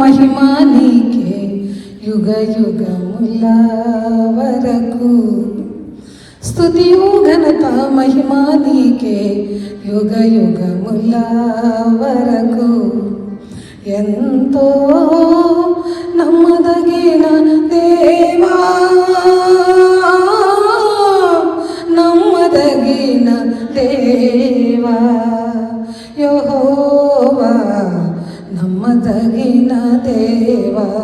మహిమా నీకే యుగ యుగముల వరకు. స్తుతియు ఘనత మహిమా నీకే యుగ యుగముల వరకు. ఎంతో నమ్మదగిన దేవా దేవా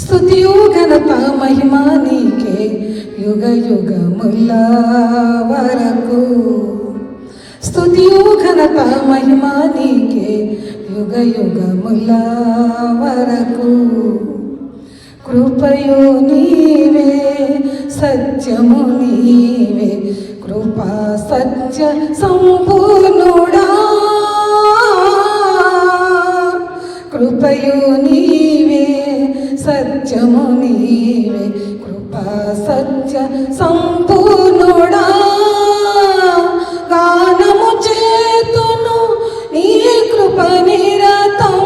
స్తుతియు ఘనత మహిమా నీకే యుగ యుగముల వరకు. స్తుతియు ఘనత మహిమా నీకే యుగ యుగముల వరకు. కృపయు నీవే సత్యము నీవే కృపా సత్య సంపూర్ణుడా. కృపయు సత్యము నీవే కృపా సత్య సంపూర్ణుడా. గానము చేతును నీ కృప నిరతం.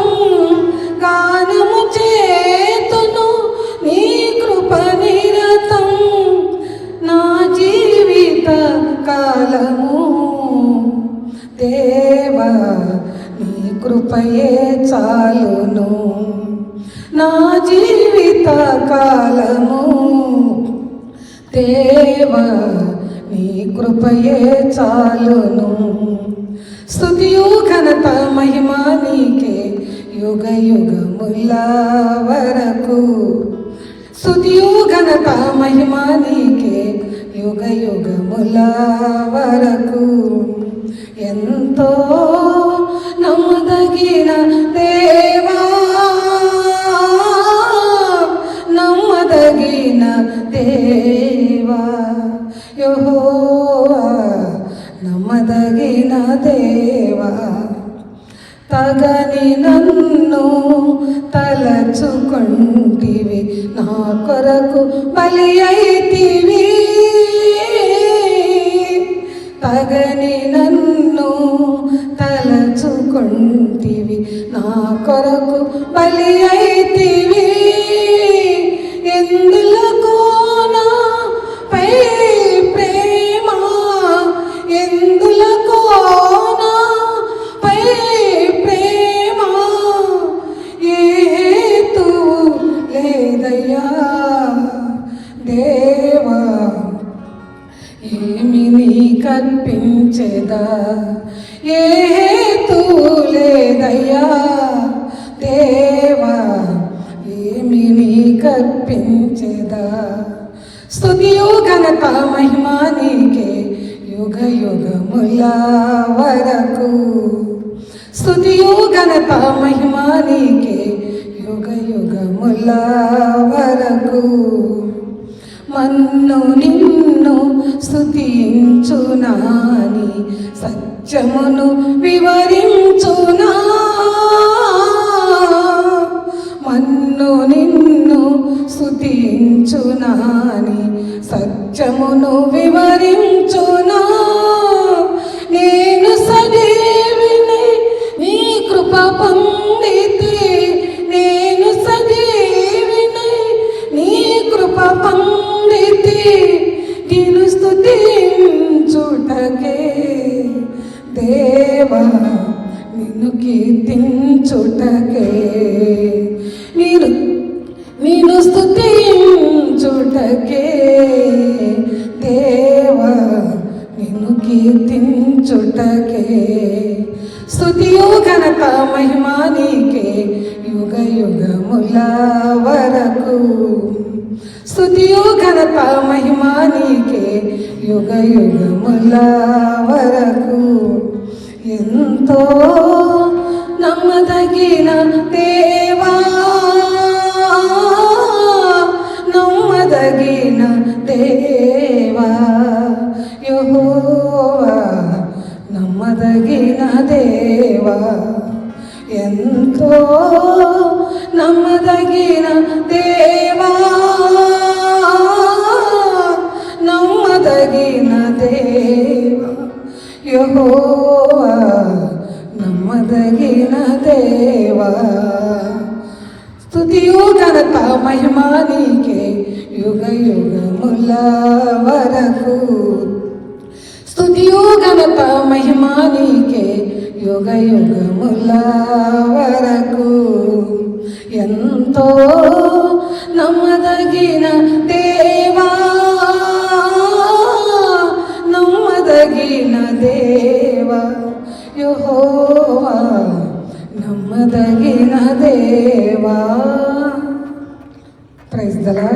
గానము చేతును నీ కృప నిరతం. నా జీవిత కాలము దేవా నీ కృపయే చాలును. నా జీవిత కాలము. దేవ నీ కృపయే చాలును. స్థుతియు ఘనత మహిమా నీకే యుగ యుగముల వరకు. స్థుతియు ఘనత మహిమా నీకే యుగ యుగముల వరకు. ఎంతో నమ్మదగిన దే యెహోవా నమ్మదగిన దేవా తగని నన్ను తలచుకుంటివి నా కొరకు బలి అయితివి. తగని నన్ను తలచుకుంటివి నా కొరకు బలి అయితివి. దేవా ఏమి నీ కల్పించేదా ఏ హేతు లేదయ్యా. దేవా ఏమి నీ కల్పించేదా స్తుతియు ఘనత మహిమా నీకే. యుగ యుగముల వరకు స్థుతియు ఘనత మహిమా నీకే యుగ యుగముల వరకు మన్ను నిన్ను స్థుతించునాని సత్యమును వివరించునా మన్ను నిన్ను స్థుతించునాని సత్యమును వివరించు దేవా నిన్ను కీర్తించుటకే. నేను నేను స్థుతించుటకే దేవా నిన్ను కీర్తించుటకే. స్తుతియు ఘనత మహిమా నీకే యుగ యుగముల వరకు. స్తుతియు ఘనత మహిమా నీకే యుగ యుగముల వరకు. ఎంతో నమ్మదగిన దేవా నమ్మదగిన దేవా యెహోవా నమ్మదగిన దేవా ఎంతో నమ్మదగిన దేవా నమ్మదగిన దేవా యెహోవా నమ్మదగిన దేవా. స్థుతియు మహిమా నీకే యుగ యుగముల వరకు. స్థుతియు ఘనత మహిమా నీకే యుగ యుగముల వరకు. ఎంతో నమ్మదగిన నమ్మదగిన దేవా ప్రైజ్ దలా